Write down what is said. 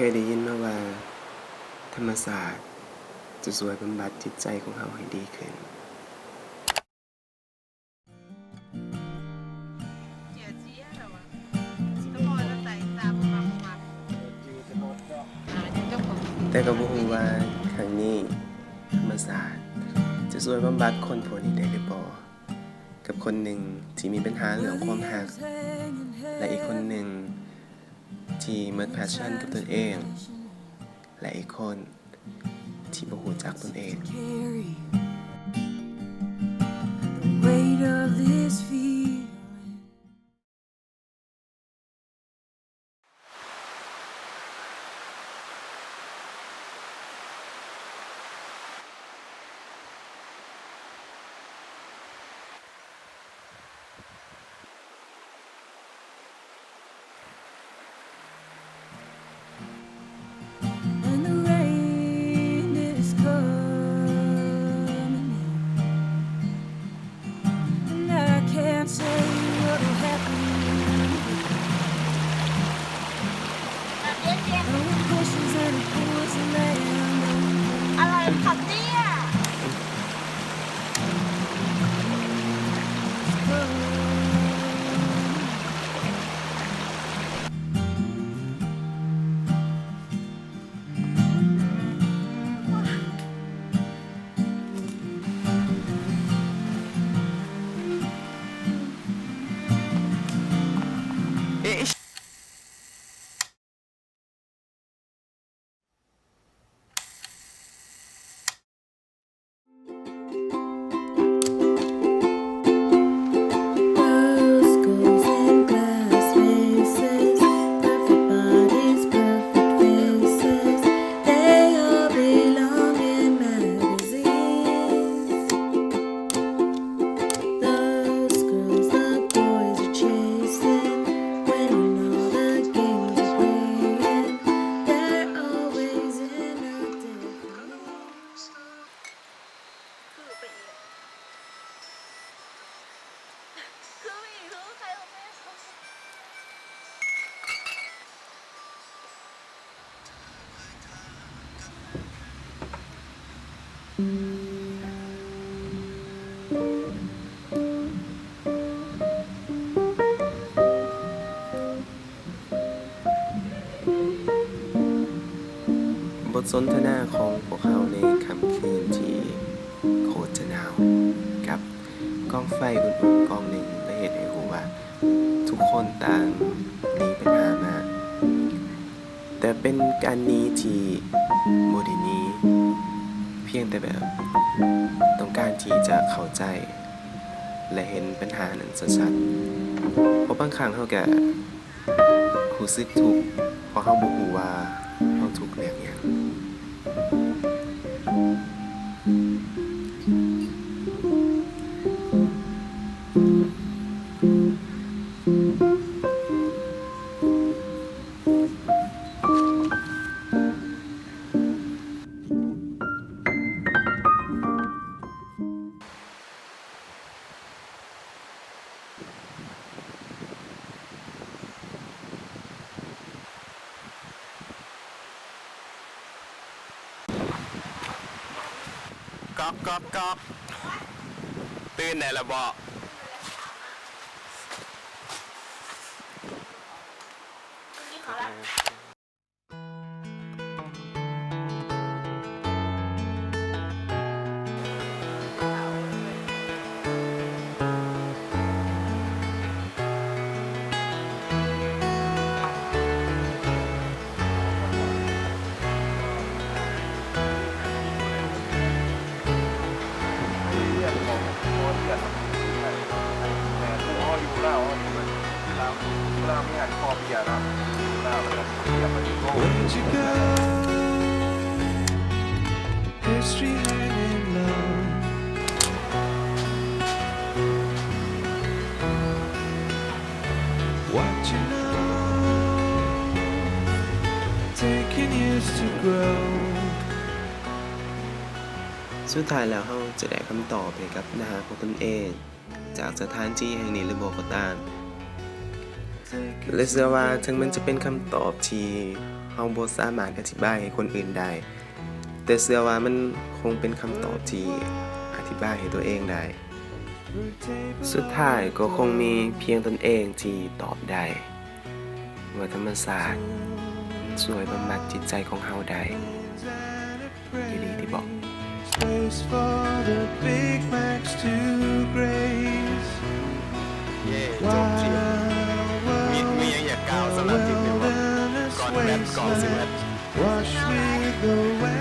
คยได้ยินมาว่า ธรรมศาสตร์จะสวยบำบัดจิตใจของเราให้ดีขึ้นแต่ก็บ่ฮู้ว่าครั้งนี้ธรรมศาสตร์จะสวยบำบัดคนผู้นี้ได้หรือบ่กับคนหนึ่งที่มีปัญหาเรื่องความหัก และอีกคนหนึ่ง ที่มัดแพชชั่นกับตนเอง และอีกคนที่บ่หูจักตนเอง the weight of this บทสนทนาของพวกเขาในค่ำคืนที่โคตรจะหนาวกับกองไฟอุ่นๆกองหนึ่งได้เห็นให้รู้ว่า ทุกคนต่างหนีปัญหามา แต่เป็นการหนี้ที่โมไดีหนี้ พียงแต่แบบต้องการที่จะเข้าใจ และเห็นปัญหานั้นชัดๆเพราะบางครั้งเขาก็รู้สึกทุกข์เพราะเขาบ่รู้ว่าเขาทุกข์เรื่อง ก๊อกก๊อกก๊อกตื่นได้แล้วบอก Where'd you go? History hanging low. What you know? Taking years to grow. สุดท้ายแล้วเราจะได้คำตอบให้กับปัญหาของตนเอง จากสถานที่แห่งนี้หรือบ่ก็ตาม และเชื่อว่าถึงมันจะเป็นคำตอบที่เราบ่สามารถอธิบายให้คนอื่นได้ แต่เชื่อว่ามันคงเป็นคำตอบที่อธิบายให้ตัวเองได้ สุดท้ายก็คงมีเพียงตนเองที่ตอบได้ว่าธรรมศาสตร์ช่วยบำบัดจิตใจของเฮาได้อีหลีที่บอก Space for the Big Macs to อนแรปก่อนสิแรป Wash with the